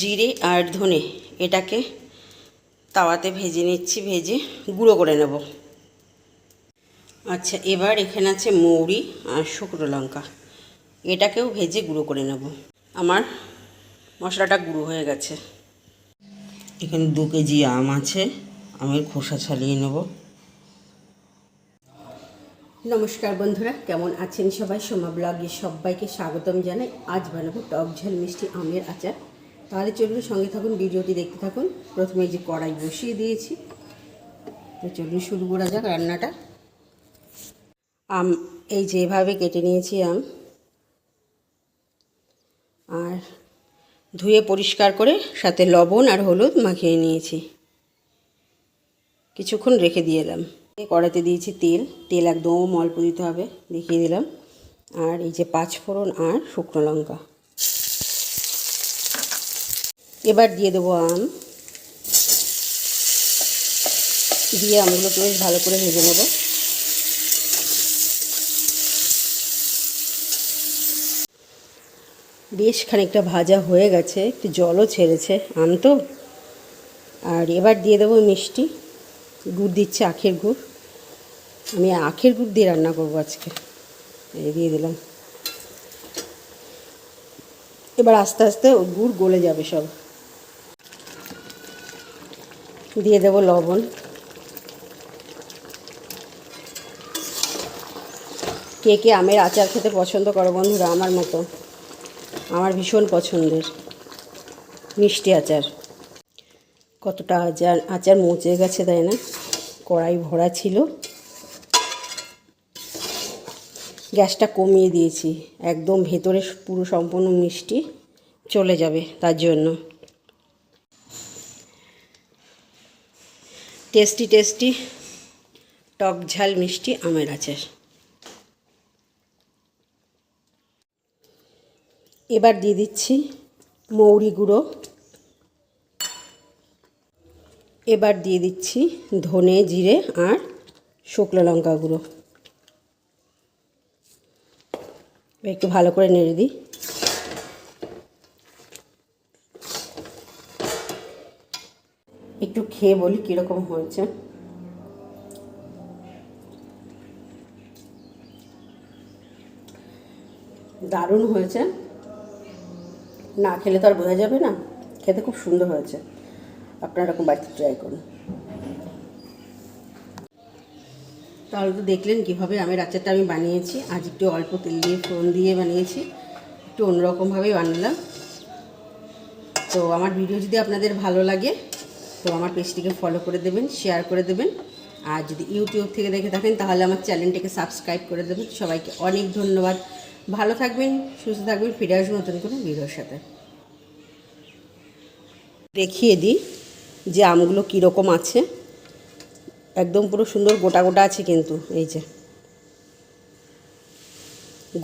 জিরে আর ধনে এটাকে তাওয়াতে ভেজে নিচ্ছি, ভেজে গুঁড়ো করে নেব। আচ্ছা এবার এখানে আছে মৌরি আর শুকনো লঙ্কা। এটাকেও ভেজে গুঁড়ো করে নেব। আমার মশলাটা গুঁড়ো হয়ে গেছে। এখানে দু কেজি আম আছে, আমের খোসা ছাড়িয়ে নেব। নমস্কার বন্ধুরা, কেমন আছেন সবাই? সোমা ব্লগে সবাইকে স্বাগতম জানাই। আজ বানাবো টক ঝাল মিষ্টি আমের আচার। তাহলে চলুন সঙ্গে থাকুন, ভিডিওটি দেখতে থাকুন। প্রথমে এই যে কড়াই বসিয়ে দিয়েছি। তো চলুন শুরু করা যাক রান্নাটা। আম, এই যেভাবে কেটে নিয়েছি আম। আর ধুয়ে পরিষ্কার করে সাথে লবণ আর হলুদ মাখিয়ে নিয়েছি। কিছুক্ষণ রেখে দিয়ে এলাম। কড়াইতে দিয়েছি তেল। তেল একদম অল্প দিতে হবে, দেখিয়ে দিলাম। আর এই যে পাঁচ ফোড়ন আর শুকনো লঙ্কা। এবার দিয়ে দেবো আম। দিয়ে আমগুলোকে বেশ ভালো করে ভেজে নেব। বেশ খানিকটা ভাজা হয়ে গেছে, একটু জলও ছেড়েছে আম তো। আর এবার দিয়ে দেবো মিষ্টি, গুড় দিচ্ছে আখের গুড়। আমি আখের গুড় দিয়ে রান্না করব আজকে। দিয়ে দিলাম। এবার আস্তে আস্তে গুড় গলে যাবে সব। দিয়ে দেবো লবণ। কে কে আমের আচার খেতে পছন্দ করো বন্ধুরা আমার মতো? আমার ভীষণ পছন্দের। মিষ্টি আচার। কতটা আচার আচার মুচে গেছে তাই না? কড়াই ভরা ছিল। গ্যাসটা কমিয়ে দিয়েছি। একদম ভেতরে পুরো সম্পূর্ণ মিষ্টি চলে যাবে তার জন্য। টেস্টি টেস্টি, টক ঝাল, মিষ্টি আমের আচার। এবার দিয়ে দিচ্ছি মৌরি গুঁড়ো। এবার দিয়ে দিচ্ছি ধনে, জিরে আর শুকনো লঙ্কা গুঁড়ো। একটু ভালো করে নেড়ে দিই একটু খেয়ে বলি কীরকম হয়েছে। দারুণ হয়েছে। না খেলে তো আর বোঝা যাবে না। খেতে খুব সুন্দর হয়েছে। আপনারা এরকম বাড়িতে ট্রাই করুন। তাহলে তো দেখলেন কীভাবে আমের আচারটা আমি বানিয়েছি। আজ একটু অল্প তেল দিয়ে, ফোড়ন দিয়ে বানিয়েছি। একটু অন্যরকমভাবেই বানালাম। তো আমার ভিডিও যদি আপনাদের ভালো লাগে তো আমার পেজটিকে ফলো করে দেবেন শেয়ার করে দেবেন। আর যদি ইউটিউব থেকে দেখে থাকেন, তাহলে আমার চ্যানেলটিকে সাবস্ক্রাইব করে দেবেন। সবাইকে অনেক ধন্যবাদ। ভালো থাকবেন, সুস্থ থাকবেন, ফিরে আসবেন নতুন কোনো ভিডিওর সাথে। দেখিয়ে দিই যে আমগুলো কীরকম আছে। একদম পুরো সুন্দর গোটা গোটা আছে কিন্তু, এই যে।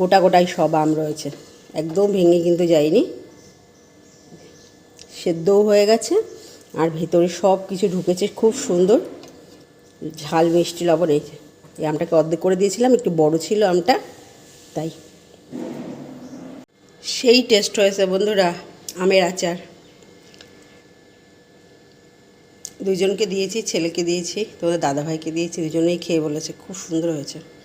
গোটা গোটাই সব আম রয়েছে। একদম ভেঙে কিন্তু যায়নি। সেদ্ধও হয়ে গেছে। আর ভেতরে সব কিছু ঢুকেছে, খুব সুন্দর। ঝাল মিষ্টি লবণ, এই এই আমটাকে অর্ধেক করে দিয়েছিলাম, একটু বড় ছিল আমটা, তাই। সেই টেস্ট হয়েছে বন্ধুরা, আমের আচার। দুজনকে দিয়েছি, ছেলেকে দিয়েছি, তোমাদের দাদাভাইকে দিয়েছি, দুজনেই খেয়ে বলেছে, খুব সুন্দর হয়েছে।